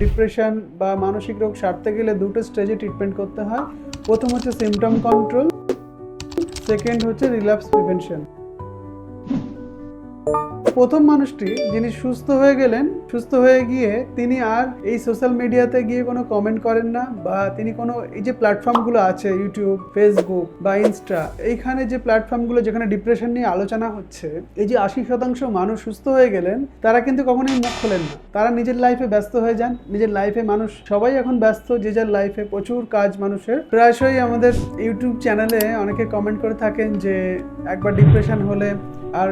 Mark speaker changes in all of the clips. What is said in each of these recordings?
Speaker 1: Depression বা মানসিক রোগ সারতে গেলে দুটো স্টেজে ট্রিটমেন্ট করতে হয়। প্রথম হচ্ছে সিমটম কন্ট্রোল সেকেন্ড হচ্ছে রিল্যাপস প্রিভেনশন প্রথম মানুষটি যিনি সুস্থ হয়ে গেলেন, সুস্থ হয়ে গিয়ে তিনি আর এই সোশ্যাল মিডিয়াতে গিয়ে কোনো কমেন্ট করেন না বা তিনি কোনো এই যে প্ল্যাটফর্মগুলো আছে ইউটিউব ফেসবুক বা ইনস্টা এইখানে যে প্ল্যাটফর্মগুলো যেখানে ডিপ্রেশন নিয়ে আলোচনা হচ্ছে, এই যে আশি শতাংশ মানুষ সুস্থ হয়ে গেলেন, তারা কিন্তু কখনোই মুখ খোলেন না। তারা নিজের লাইফে ব্যস্ত হয়ে যান, নিজের লাইফে মানুষ সবাই এখন ব্যস্ত, যে যার লাইফে প্রচুর কাজ মানুষের। প্রায়শই আমাদের ইউটিউব চ্যানেলে অনেকে কমেন্ট করে থাকেন যে, একবার ডিপ্রেশন হলে আর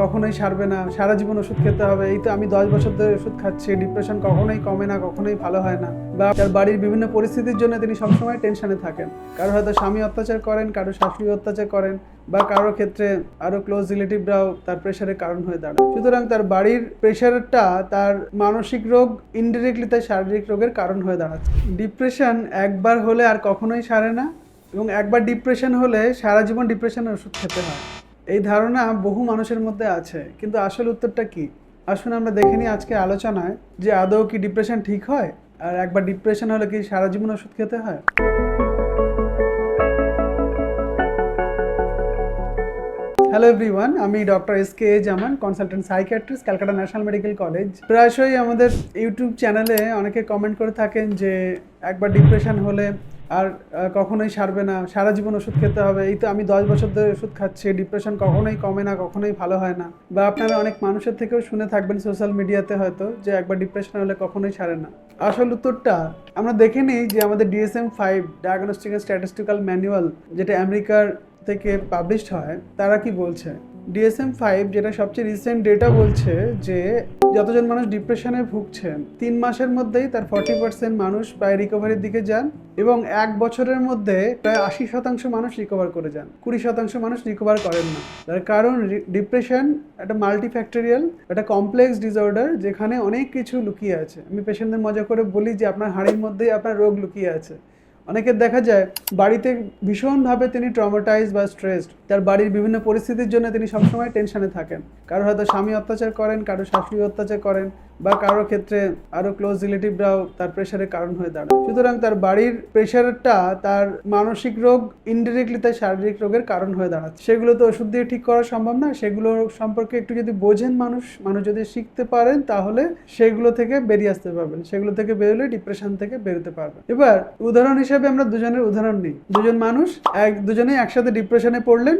Speaker 1: কখনোই সারবে না। সারা জীবন ওষুধ খেতে হবে। এই তো আমি দশ বছর ধরে ওষুধ খাচ্ছি। ডিপ্রেশন কখনোই কমে না, কখনোই ভালো হয় না। বা তার বাড়ির বিভিন্ন পরিস্থিতির জন্য তিনি সবসময় টেনশনে থাকেন। কারও হয়তো স্বামী অত্যাচার করেন কারও শাশুড়ি অত্যাচার করেন, বা কারও ক্ষেত্রে আরও ক্লোজ রিলেটিভরাও তার প্রেশারের কারণ হয়ে দাঁড়ায়। সুতরাং তার বাড়ির প্রেশারটা তার মানসিক রোগ ইনডিরেক্টলি তার শারীরিক রোগের কারণ হয়ে দাঁড়াচ্ছে। ডিপ্রেশন একবার হলে আর কখনোই সারে না এবং একবার ডিপ্রেশন হলে সারা জীবন ডিপ্রেশনের ওষুধ খেতে হয়। এই ধারণা বহু মানুষের মধ্যে আছে, কিন্তু আসল উত্তরটা কি? আসুন আমরা দেখে নিই আজকে আলোচনায় যে আদৌ কি ডিপ্রেশন ঠিক হয়, আর একবার ডিপ্রেশন হলে কি সারা জীবন ওষুধ খেতে হয়? হ্যালো এভরিওয়ান আমি doctor S K Zaman consultant psychiatrist Calcutta National Medical College প্রায়শই আমাদের ইউটিউব চ্যানেলে অনেকে কমেন্ট করে থাকেন যে একবার ডিপ্রেশন হলে আর কখনোই সারবে না। সারা জীবন ওষুধ খেতে হবে। এই তো আমি দশ বছর ধরে ওষুধ খাচ্ছি। ডিপ্রেশন কখনোই কমে না, কখনোই ভালো হয় না। বা আপনারা অনেক মানুষের থেকেও শুনে থাকবেন সোশ্যাল মিডিয়াতে হয়তো, যে একবার ডিপ্রেশন হলে কখনোই সারে না। আসল উত্তরটা আমরা দেখে নিই যে আমাদের DSM five diagnostic and statistical manual যেটা আমেরিকার থেকে পাবলিশড হয়, তারা কি বলছে? ডিএসএম ফাইভ যেটা সবচেয়ে রিসেন্ট ডেটা বলছে যে যতজন মানুষ ডিপ্রেশনে ভুগছেন তিন মাসের মধ্যেই তার ফর্টি পার্সেন্ট মানুষ প্রায় রিকভারির দিকে যান এবং এক বছরের মধ্যে প্রায় আশি শতাংশ মানুষ রিকভার করে যান। কুড়ি শতাংশ মানুষ রিকভার করেন না। তার কারণ ডিপ্রেশন একটা মাল্টিফ্যাক্টোরিয়াল একটা কমপ্লেক্স ডিসঅর্ডার যেখানে অনেক কিছু লুকিয়ে আছে। আমি পেশেন্টদের মজা করে বলি যে আপনার হাড়ির মধ্যেই আপনার রোগ লুকিয়ে আছে। অনেকের দেখা যায় বাড়িতে ভীষণভাবে তিনি ট্রমাটাইজ বা স্ট্রেসড তার বাড়ির বিভিন্ন পরিস্থিতির জন্য তিনি সবসময় টেনশনে থাকেন। কারও হয়তো স্বামী অত্যাচার করেন, কারও শাশুড়ি অত্যাচার করেন, বা কারও ক্ষেত্রে আরও ক্লোজ রিলেটিভরাও তার প্রেশারের কারণ হয়ে দাঁড়ায়। সুতরাং তার বাড়ির প্রেশারটা তার মানসিক রোগ ইনডিরেক্টলি তার শারীরিক রোগের কারণ হয়ে দাঁড়াচ্ছে। সেগুলো তো ওষুধ দিয়ে ঠিক করা সম্ভব না। সেগুলো সম্পর্কে একটু যদি বোঝেন মানুষ মানুষ যদি শিখতে পারেন, তাহলে সেগুলো থেকে বেরিয়ে আসতে পারবেন। সেগুলো থেকে বেরোলে ডিপ্রেশন থেকে বেরোতে পারবেন। এবার, উদাহরণ হিসেবে আমরা দুজনের উদাহরণ নিই। দুজন মানুষ, এক, দুজনেই একসাথে ডিপ্রেশনে পড়লেন।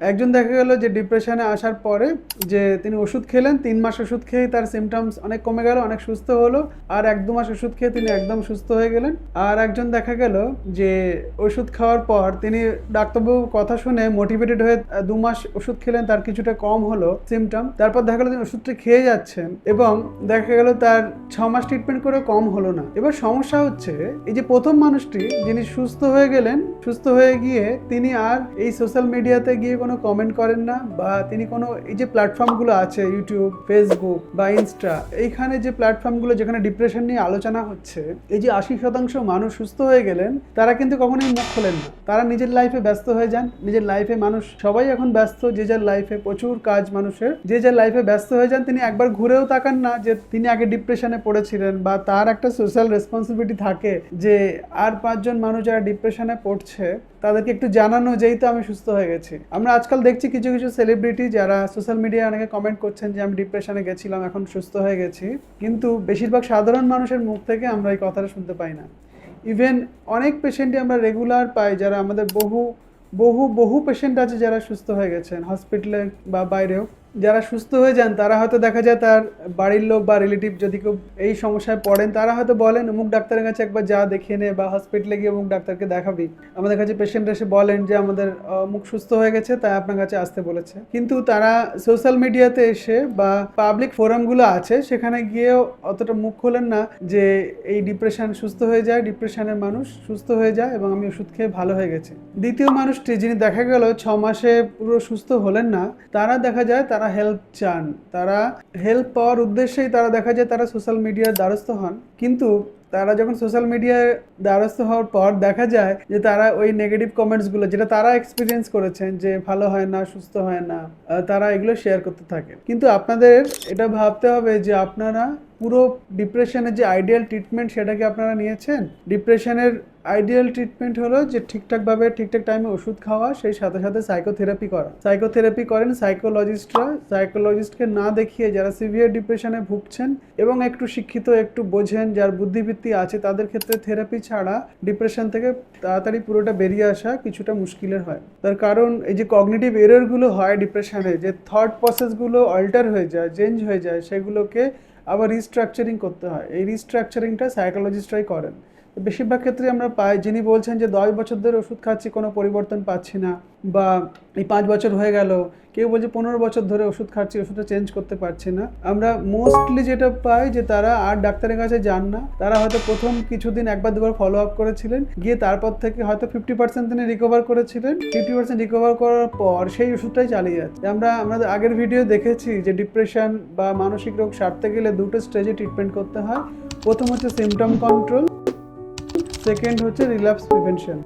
Speaker 1: একজন দেখা গেল যে ডিপ্রেশনে আসার পরে যে তিনি ওষুধ খেলেন, তিন মাস ওষুধ খেয়ে তার সিমটমস অনেক কমে গেল, অনেক সুস্থ হলো আর এক দু মাস ওষুধ খেয়ে তিনি একদম সুস্থ হয়ে গেলেন। আর একজন দেখা গেল যে ওষুধ খাওয়ার পর তিনি ডাক্তারবাবু কথা শুনে মোটিভেটেড হয়ে দু মাস ওষুধ খেলেন, তার কিছুটা কম হলো সিমটম তারপর দেখা গেল তিনি ওষুধটা খেয়ে যাচ্ছেন এবং দেখা গেল তার ছ মাস ট্রিটমেন্ট করে কম হলো না। এবার সমস্যা হচ্ছে, এই যে প্রথম মানুষটি যিনি সুস্থ হয়ে গেলেন, সুস্থ হয়ে গিয়ে তিনি আর এই সোশ্যাল মিডিয়াতে গিয়ে কোনো কমেন্ট করেন না বা তিনি কোনো, এই যে প্ল্যাটফর্মগুলো আছে ইউটিউব ফেসবুক বা ইনস্টা এইখানে যে প্ল্যাটফর্মগুলো যেখানে ডিপ্রেশন নিয়ে আলোচনা হচ্ছে, এই যে আশি শতাংশ মানুষ সুস্থ হয়ে গেলেন, তারা কিন্তু কখনোই মুখ খোলেন না। তারা নিজের লাইফে ব্যস্ত হয়ে যান। নিজের লাইফে মানুষ, সবাই এখন ব্যস্ত, যে যার লাইফে প্রচুর কাজ মানুষের, যে যার লাইফে ব্যস্ত হয়ে যান, তিনি একবার ঘুরেও তাকান না যে তিনি আগে ডিপ্রেশনে পড়েছিলেন বা তার একটা সোশ্যাল রেসপন্সিবিলিটি থাকে যে আর পাঁচজন মানুষ যারা ডিপ্রেশনে পড়ছে তাদেরকে একটু জানানো যেই তো আমি সুস্থ হয়ে গেছি। আমরা আজকাল দেখছি কিছু কিছু সেলিব্রিটি যারা সোশ্যাল মিডিয়ায় অনেকে কমেন্ট করছেন যে, আমি ডিপ্রেশনে গেছিলাম, এখন সুস্থ হয়ে গেছি। কিন্তু বেশিরভাগ সাধারণ মানুষের মুখ থেকে আমরা এই কথাটা শুনতে পাই না। ইভেন অনেক পেশেন্টই আমরা রেগুলার পাই যারা আমাদের বহু বহু বহু পেশেন্ট আছে যারা সুস্থ হয়ে গেছেন হসপিটালে বা বাইরেও। যারা সুস্থ হয়ে যান, তারা হয়তো দেখা যায় তার বাড়ির লোক বা রিলেটিভ যদি কেউ এই সমস্যায় পড়েন, তারা হয়তো বলেন, অমুক ডাক্তারের কাছে একবার যা দেখিয়ে নে বা হসপিটালে গিয়ে অমুক ডাক্তারকে দেখাবি। আমাদের কাছে পেশেন্ট এসে বলেন যে, আমাদের মুখ সুস্থ হয়ে গেছে, তাই আপনার কাছে আসতে বলেছে। কিন্তু তারা সোশ্যাল মিডিয়াতে এসে বা পাবলিক ফোরামগুলো আছে, সেখানে গিয়েও অতটা মুখ খোলেন না যে, এই ডিপ্রেশন সুস্থ হয়ে যায় ডিপ্রেশনের মানুষ সুস্থ হয়ে যায় এবং আমি ওষুধ খেয়ে ভালো হয়ে গেছি। দ্বিতীয় মানুষটি যিনি দেখা গেল ছ মাসে পুরো সুস্থ হলেন না, তারা দেখা যায় তারা হেল্প চান, তারা হেল্প পাওয়ার উদ্দেশ্যেই তারা দেখা যায় তারা সোশ্যাল মিডিয়ার দ্বারস্থ হন। কিন্তু তারা যখন সোশ্যাল মিডিয়ায় দ্বারস্থ হওয়ার পর দেখা যায় যে তারা ওই নেগেটিভ কমেন্টসগুলো যেটা তারা এক্সপিরিয়েন্স করেছেন যে ভালো হয় না, সুস্থ হয় না তারা এগুলো শেয়ার করতে থাকে কিন্তু আপনাদের এটা ভাবতে হবে যে আপনারা পুরো ডিপ্রেশনের যে আইডিয়াল ট্রিটমেন্ট সেটাকে আপনারা নিয়েছেন ডিপ্রেশনের আইডিয়াল ট্রিটমেন্ট হলো যে ঠিকঠাকভাবে, ঠিকঠাক টাইমে ওষুধ খাওয়া, সেই সাথে সাথে সাইকোথেরাপি করা। সাইকোথেরাপি করেন সাইকোলজিস্টরা সাইকোলজিস্টকে না দেখিয়ে যারা সিভিয়ার ডিপ্রেশনে ভুগছেন এবং একটু শিক্ষিত, একটু বোঝেন, যার বুদ্ধিবৃত্তি আছে, তাদের ক্ষেত্রে থেরাপি ছাড়া ডিপ্রেশন থেকে তাড়াতাড়ি পুরোটা বেরিয়ে আসা কিছুটা মুশকিলের হয়। তার কারণ, এই যে কগনিটিভ এররগুলো হয় ডিপ্রেশনে যে থট প্রসেসগুলো অল্টার হয়ে যায় চেঞ্জ হয়ে যায়, সেগুলোকে আবার রিস্ট্রাকচারিং করতে হয়। এই রিস্ট্রাকচারিংটা সাইকোলজিস্টরাই করেন। বেশিরভাগ ক্ষেত্রে আমরা পাই যিনি বলছেন যে দশ বছর ধরে ওষুধ খাচ্ছি, কোনো পরিবর্তন পাচ্ছি না বা এই পাঁচ বছর হয়ে গেল, কেউ বলছে পনেরো বছর ধরে ওষুধ খাচ্ছি, ওষুধটা চেঞ্জ করতে পারছি না। আমরা মোস্টলি যেটা পাই যে তারা আর ডাক্তারের কাছে যান না। তারা হয়তো প্রথম কিছুদিন একবার দুবার ফলো আপ করেছিলেন, গিয়ে তারপর থেকে হয়তো ফিফটি পার্সেন্ট তিনি রিকভার করেছিলেন। ফিফটি পার্সেন্ট রিকভার করার পর সেই ওষুধটাই চালিয়ে যাচ্ছে। আমরা আমাদের আগের ভিডিও দেখেছি যে ডিপ্রেশন বা মানসিক রোগ সারতে গেলে দুটো স্টেজে ট্রিটমেন্ট করতে হয়। প্রথম হচ্ছে সিমটম কন্ট্রোল সেকেন্ড হচ্ছে রিল্যাপস প্রিভেনশন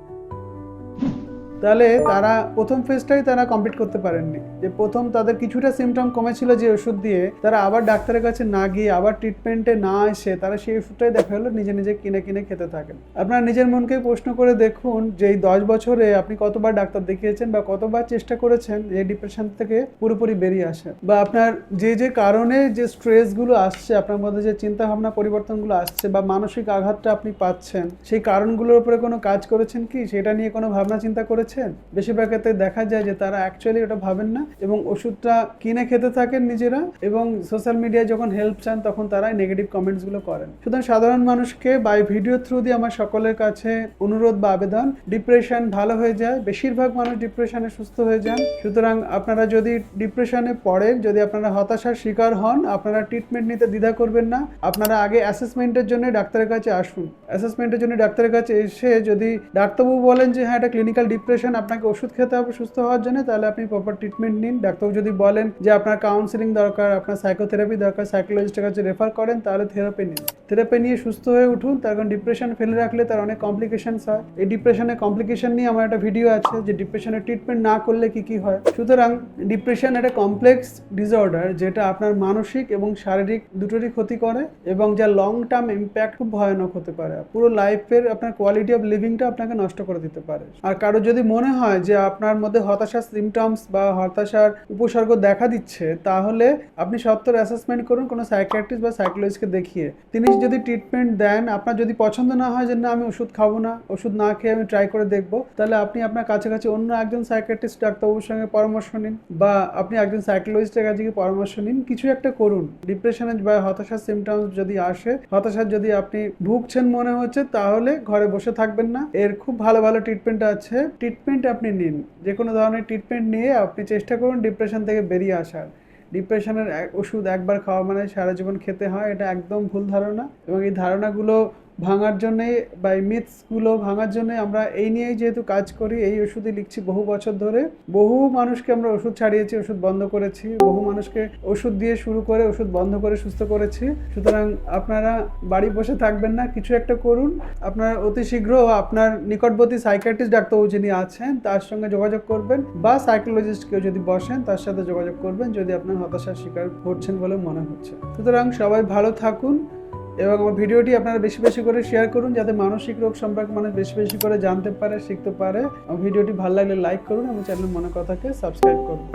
Speaker 1: তাহলে তারা প্রথম ফেজটাই তারা কমপ্লিট করতে পারেননি। যে প্রথম তাদের কিছুটা সিমটম কমেছিল যে ওষুধ দিয়ে, তারা আবার ডাক্তারের কাছে না গিয়ে, আবার ট্রিটমেন্টে না এসে তারা সেই ওষুধটাই দেখা হলো, নিজে নিজে কিনে কিনে খেতে থাকেন। আপনারা নিজের মনকে প্রশ্ন করে দেখুন যে এই দশ বছরে আপনি কতবার ডাক্তার দেখিয়েছেন বা কতবার চেষ্টা করেছেন এই ডিপ্রেশন থেকে পুরোপুরি বেরিয়ে আসে বা আপনার যে যে কারণে যে স্ট্রেসগুলো আসছে, আপনার মধ্যে যে চিন্তা ভাবনা পরিবর্তনগুলো আসছে বা মানসিক আঘাতটা আপনি পাচ্ছেন, সেই কারণগুলোর উপরে কোনো কাজ করেছেন কি? সেটা নিয়ে কোনো ভাবনা চিন্তা করেছেন? বেশিরভাগ ক্ষেত্রে দেখা যায় যে তারা অ্যাকচুয়ালি ওটা ভাবেন না এবং ওষুধটা কিনে খেতে থাকেন নিজেরা এবং সোশ্যাল মিডিয়ায় যখন হেল্প চান তখন তারা নেগেটিভ কমেন্টসগুলো করেন। সুতরাং সাধারণ মানুষকে বাই ভিডিও থ্রু দিয়ে আমার সকলের কাছে অনুরোধ বা আবেদন ডিপ্রেশন ভালো হয়ে যায়, বেশিরভাগ মানুষ ডিপ্রেশনে সুস্থ হয়ে যান। সুতরাং আপনারা যদি ডিপ্রেশনে পড়েন, যদি আপনারা হতাশার শিকার হন, আপনারা ট্রিটমেন্ট নিতে দ্বিধা করবেন না। আপনারা আগে অ্যাসেসমেন্টের জন্য ডাক্তারের কাছে আসুন। অ্যাসেসমেন্টের জন্য ডাক্তারের কাছে এসে যদি ডাক্তারবাবু বলেন যে হ্যাঁ এটা ক্লিনিক্যাল ডিপ্রেশন আপনাকে ওষুধ খেতে হবে, সুস্থ হওয়ার জন্য, তাহলে আপনি প্রপার ট্রিটমেন্ট নিন। ডাক্তারবাবু যদি বলেন যে আপনার কাউন্সিলিং দরকার, আপনার সাইকোথেরাপি দরকার সাইকোলজিস্টের কাছে রেফার করেন, তাহলে থেরাপি নিন। থেরাপি নিয়ে সুস্থ হয়ে উঠুন, তার কারণ ডিপ্রেশন ফেলে রাখলে তার অনেক কমপ্লিকেশনস হয়। এই ডিপ্রেশনের কমপ্লিকেশন নিয়ে আমার একটা ভিডিও আছে, যে ডিপ্রেশনের ট্রিটমেন্ট না করলে কি কি হয়? সুতরাং ডিপ্রেশন একটা কমপ্লেক্স ডিসঅর্ডার যেটা আপনার মানসিক এবং শারীরিক দুটোরই ক্ষতি করে এবং যা লং টার্ম ইম্প্যাক্ট খুব ভয়ানক হতে পারে। পুরো লাইফের আপনার কোয়ালিটি অফ লিভিংটা আপনাকে নষ্ট করে দিতে পারে। আর কারও যদি মনে হয় যে আপনার মধ্যে হতাশার সিমটমস বা হতাশার উপসর্গ দেখা দিচ্ছে, তাহলে আপনি সত্তর অ্যাসেসমেন্ট করুন, কোনো সাইকিয়াট্রিস্ট বা সাইকোলজিস্টকে দেখিয়ে। তিনি যদি ট্রিটমেন্ট দেন, আপনার যদি পছন্দ না হয় যে, না, আমি ওষুধ খাব না, ওষুধ না খেয়ে আমি ট্রাই করে দেখব, তাহলে আপনি আপনার কাছাকাছি অন্য একজন সাইকিয়াট্রিস্ট ডাক্তারবাবুর সঙ্গে পরামর্শ নিন বা আপনি একজন সাইকোলজিস্টের কাছে গিয়ে পরামর্শ নিন। কিছু একটা করুন। ডিপ্রেশনের বা হতাশার সিমটমস যদি আসে, হতাশার যদি আপনি ভুগছেন মনে হচ্ছে, তাহলে ঘরে বসে থাকবেন না। এর খুব ভালো ভালো ট্রিটমেন্ট আছে। ট্রিটমেন্ট আপনি নিন। যে কোনো ধরনের ট্রিটমেন্ট নিয়ে আপনি চেষ্টা করুন ডিপ্রেশন থেকে বেরিয়ে আসার। ডিপ্রেশনের ওষুধ একবার খাওয়া মানে সারা জীবন খেতে হয়, এটা একদম ভুল ধারণা। এবং এই ধারণাগুলো ভাঙার জন্যে বা এই মিথসগুলো ভাঙার জন্য আমরা এই নিয়েই যেহেতু কাজ করি, এই ওষুধই লিখছি বহু বছর ধরে। বহু মানুষকে আমরা ওষুধ ছাড়িয়েছি, ওষুধ বন্ধ করেছি। বহু মানুষকে ওষুধ দিয়ে শুরু করে ওষুধ বন্ধ করে সুস্থ করেছি। সুতরাং আপনারা বাড়ি বসে থাকবেন না, কিছু একটা করুন। আপনার অতি শীঘ্র আপনার নিকটবর্তী সাইকিয়াট্রিস্ট ডাক্তারবাবু যিনি আছেন, তার সঙ্গে যোগাযোগ করবেন বা সাইকোলজিস্ট কেউ যদি বসেন, তার সাথে যোগাযোগ করবেন, যদি আপনার হতাশার শিকার করছেন বলে মনে হচ্ছে। সুতরাং সবাই ভালো থাকুন। এবং আমার ভিডিওটি আপনারা বেশি বেশি করে শেয়ার করুন যাতে মানসিক রোগ সম্পর্কে মানুষ বেশি বেশি করে জানতে পারে, শিখতে পারে। ভিডিওটি ভালো লাগলে লাইক করুন এবং চ্যানেল মনে কথাকে সাবস্ক্রাইব করুন।